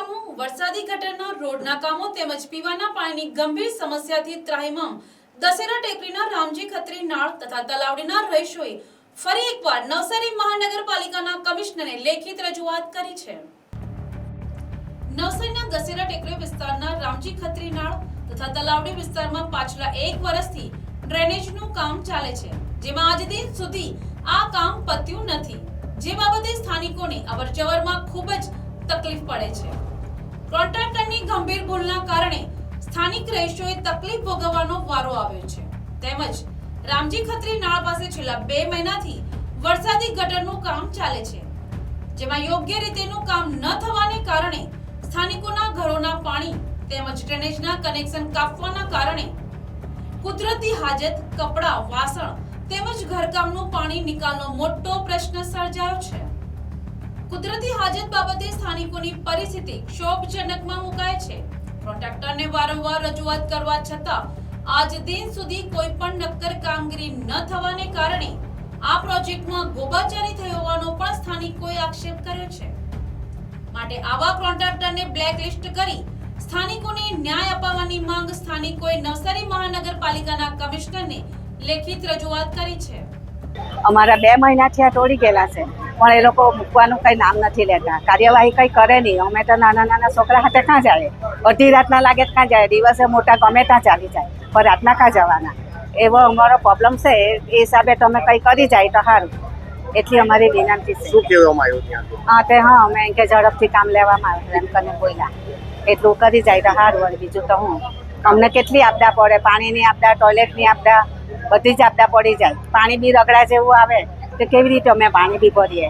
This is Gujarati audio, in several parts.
કામો, વરસાદી ગટરના, રોડના કામો તેમજ પીવાના પાણીની ગંભીર સમસ્યાથી ત્રાહિમામ. દશેરા ટેકરીના રામજી ખત્રી નાળ તથા તલાવડીના રહીશોએ ફરી એકવાર નવસારી મહાનગરપાલિકાના કમિશનરને લેખિત રજૂઆત કરી છે. નવસારીના દશેરા ટેકરી વિસ્તારના રામજી ખત્રી નાળ તથા તલાવડી વિસ્તારમાં પાછલા એક વર્ષથી ડ્રેનેજનું કામ ચાલે છે. જેમાં આજ દિન સુધી આ કામ પત્યું નથી. જે બાબતે સ્થાનિકોને અવરજવરમાં ખૂબ જ તકલીફ પડે છે. કોન્ટ્રાક્ટરની ગંભીર ભૂલના કારણે સ્થાનિક રહીશોએ તકલીફ ભોગવવાનો વારો આવ્યો છે. તેમજ રામજી ખત્રી નાળ પાસે છેલ્લા બે મહિનાથી વરસાદી ગટરનું કામ ચાલે છે. જેમાં યોગ્ય રીતેનું કામ ન થવાને કારણે સ્થાનિકોના ઘરોના પાણી તેમજ ડ્રેનેજના કનેક્શન કાપવાના કારણે કુદરતી હાજત, કપડાં, વાસણ તેમજ ઘરકામનું પાણી નિકાલનો મોટો પ્રશ્ન સર્જાયો છે. કુદરતી હાજત બાબતે સ્થાનિકોની પરિસ્થિતિ ક્ષોભજનકમાં મુકાય છે. કોન્ટ્રાક્ટરને વારંવાર રજૂઆત કરવા છતાં આજ દિન સુધી કોઈ પણ નક્કર કામગીરી ન થવાને કારણે આ પ્રોજેક્ટમાં ગોબાચારી થઈ હોવાનો પણ સ્થાનિકોએ આક્ષેપ કર્યો છે. માટે આવા કોન્ટ્રાક્ટરને બ્લેકલિસ્ટ કરી સ્થાનિકોને ન્યાય અપાવવાની માંગ સ્થાનિકોએ નવસારી મહાનગરપાલિકાના કમિશનરને લેખિત રજૂઆત કરી છે. અમારા બે મહિનાથી આ તોડી ગયેલા છે. પણ એ લોકો મૂકવાનું કઈ નામ નથી લેતા. કાર્યવાહી કઈ કરે નહીં. અમે તો નાના નાના છોકરા હાથે ક્યાં જાય? અડધી રાતના લાગે ક્યાં જાય? દિવસે મોટા ગમે ત્યાં ચાલી જાય પણ રાતના ક્યાં જવાના? એવો અમારો પ્રોબ્લેમ છે. એ હિસાબે તમે કઈ કરી જાય તો સારું. એટલી અમારી વિનંતી છે. શું કહેવામાં આવ્યું ત્યાંથી? હા તે હા અમે એમ કે ઝડપથી કામ લેવામાં આવે. એમ કરીને બોલ્યા. એટલું કરી જાય તો સારું. વળી બીજું તો હું અમને કેટલી આપદા પડે? પાણીની આપદા ટોયલેટની આપદા બધી જ આપદા પડી જાય. પાણી બી રગડા જેવું આવે. તો કેવી રીતે અમે પાણી બી ભરીએ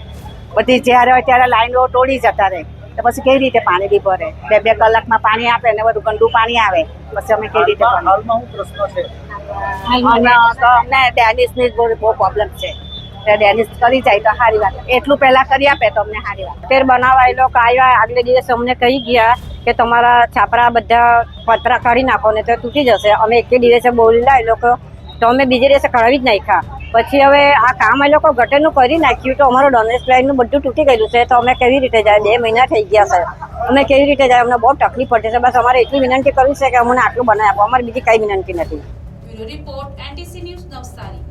બધી જ્યારે હોય ત્યારે લાઈનો તોડી જતા રહે. તો પછી કેવી રીતે પાણી બી ભરે બે બે કલાકમાં પાણી આપે ને બધું ગંદુ પાણી આવે. પછી અમે કેવી રીતે હાલમાં પ્રશ્ન છે? તો અમને ડેનિસની બહુ બહુ પ્રોબ્લેમ છે. ડેનિસ કરી જાય તો સારી વાત. એટલું પહેલા કરી આપે તો અમને સારી વાત. ફેર બનાવવા એ લોકો આવ્યા આગલે દિવસે અમને કહી ગયા કે તમારા છાપરા બધા પતરા કાઢી નાખો ને તો તૂટી જશે. અમે એક દિવસે બોલેલા એ લોકો તો અમે બીજે દિવસે કઢાવી જ નાખ્યા. પછી હવે આ કામ એ લોકો ગટરનું કરી નાખ્યું તો અમારું ડોનેસ લાઈનનું બધું તૂટી ગયેલું છે. તો અમે કેવી રીતે જાય? બે મહિના થઈ ગયા છે. અમે કેવી રીતે જાય? અમને બહુ તકલીફ પડે છે. બસ અમારે એટલી વિનંતી કરવી છે કે અમને આટલું બનાવી આપો. અમારે બીજી કઈ વિનંતી નથી. Report, NTC news Navsari.